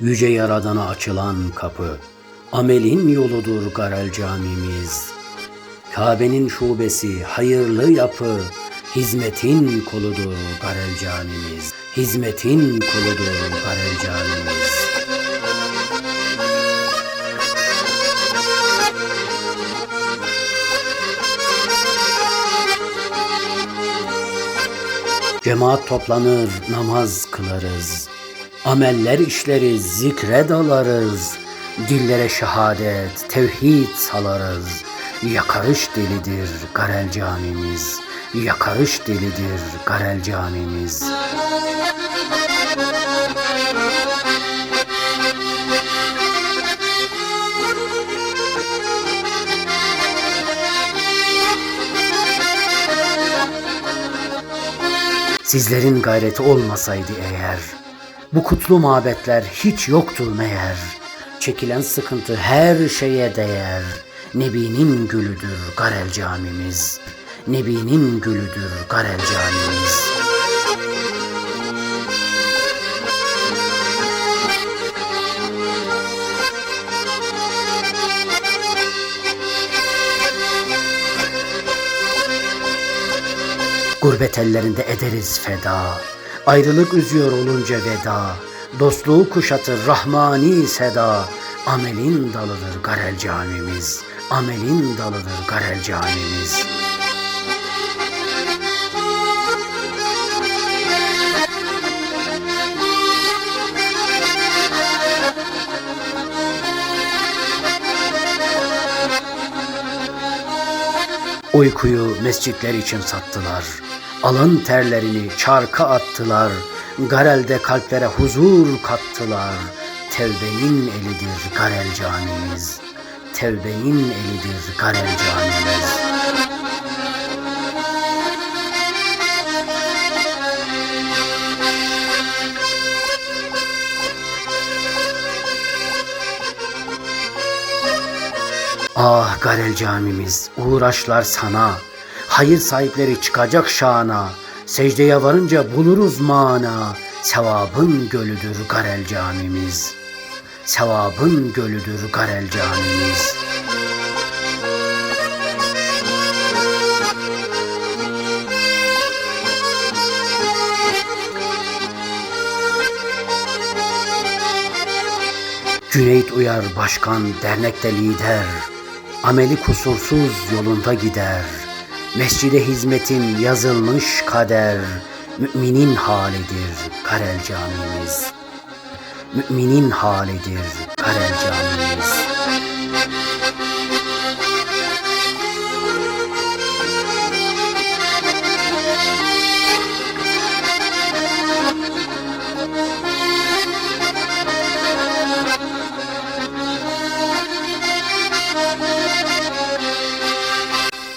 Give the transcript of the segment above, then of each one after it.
Yüce Yaradan'a açılan kapı, amelin yoludur Garel camimiz. Kabe'nin şubesi, hayırlı yapı, hizmetin koludur Garel camimiz. Hizmetin koludur Garel camimiz. Cemaat toplanır, namaz kılarız. Ameller işleriz, zikre dalarız. Dillere şehadet, tevhid salarız. Yakarış delidir Garel camimiz. Yakarış delidir Garel camimiz. Sizlerin gayreti olmasaydı eğer, bu kutlu mabetler hiç yoktur meğer. Çekilen sıkıntı her şeye değer. Nebi'nin gülüdür Garel camimiz. Nebi'nin gülüdür Garel camimiz. Gurbet ellerinde ederiz feda. Ayrılık üzüyor olunca veda. Dostluğu kuşatır rahmani seda. Amelin dalıdır Garel camimiz. Amelin dalıdır Garel camimiz. Uykuyu mescitler için sattılar. Alın terlerini çarka attılar. Garelde kalplere huzur kattılar. Tevbenin elidir Garel camimiz. Tevbenin elidir Garel camimiz. Ah Garel camimiz, uğraşlar sana. Hayır sahipleri çıkacak şana. Secdeye varınca buluruz mana. Sevabın gölüdür Garel camimiz. Sevabın gölüdür Garel camimiz. Cüneyt Uyar Başkan dernekte lider. Ameli kusursuz yolunda gider. Mescide hizmetin yazılmış kader. Müminin halidir Karel camimiz. Müminin halidir Karel camimiz.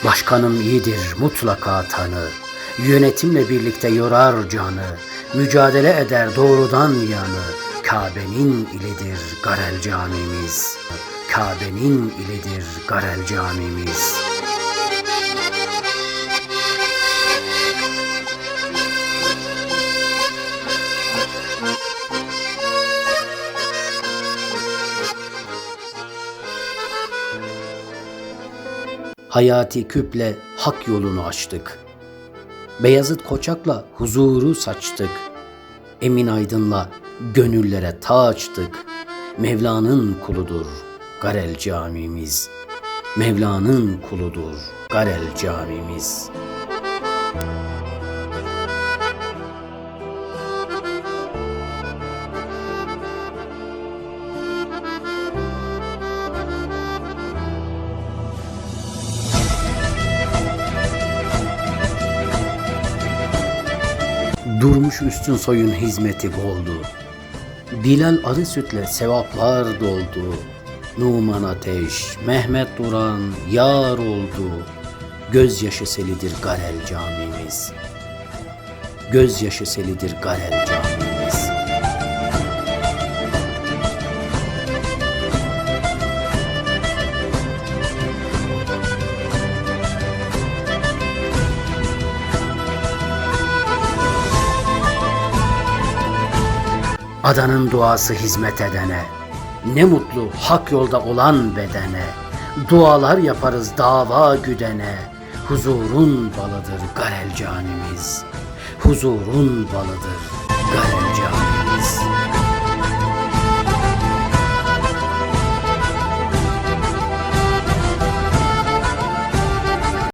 Başkanım iyidir mutlaka tanı. Yönetimle birlikte yorar canı. Mücadele eder doğrudan yanı. Kabe'nin ilidir Garel camimiz. Kabe'nin ilidir Garel camimiz. Hayati Küp'le hak yolunu açtık. Beyazıt Koçak'la huzuru saçtık. Emin Aydın'la gönüllere taçtık. Mevla'nın kuludur Garel camimiz. Mevla'nın kuludur Garel camimiz. Durmuş üstün soyun hizmeti boldu. Bilal arı sütle sevaplar doldu. Numan Ateş, Mehmet Duran yar oldu. Gözyaşı selidir Garel camimiz. Gözyaşı selidir Garel camimiz. Adanın duası hizmet edene, ne mutlu hak yolda olan bedene, dualar yaparız dava güdene, huzurun balıdır garel canimiz, huzurun balıdır garel canimiz.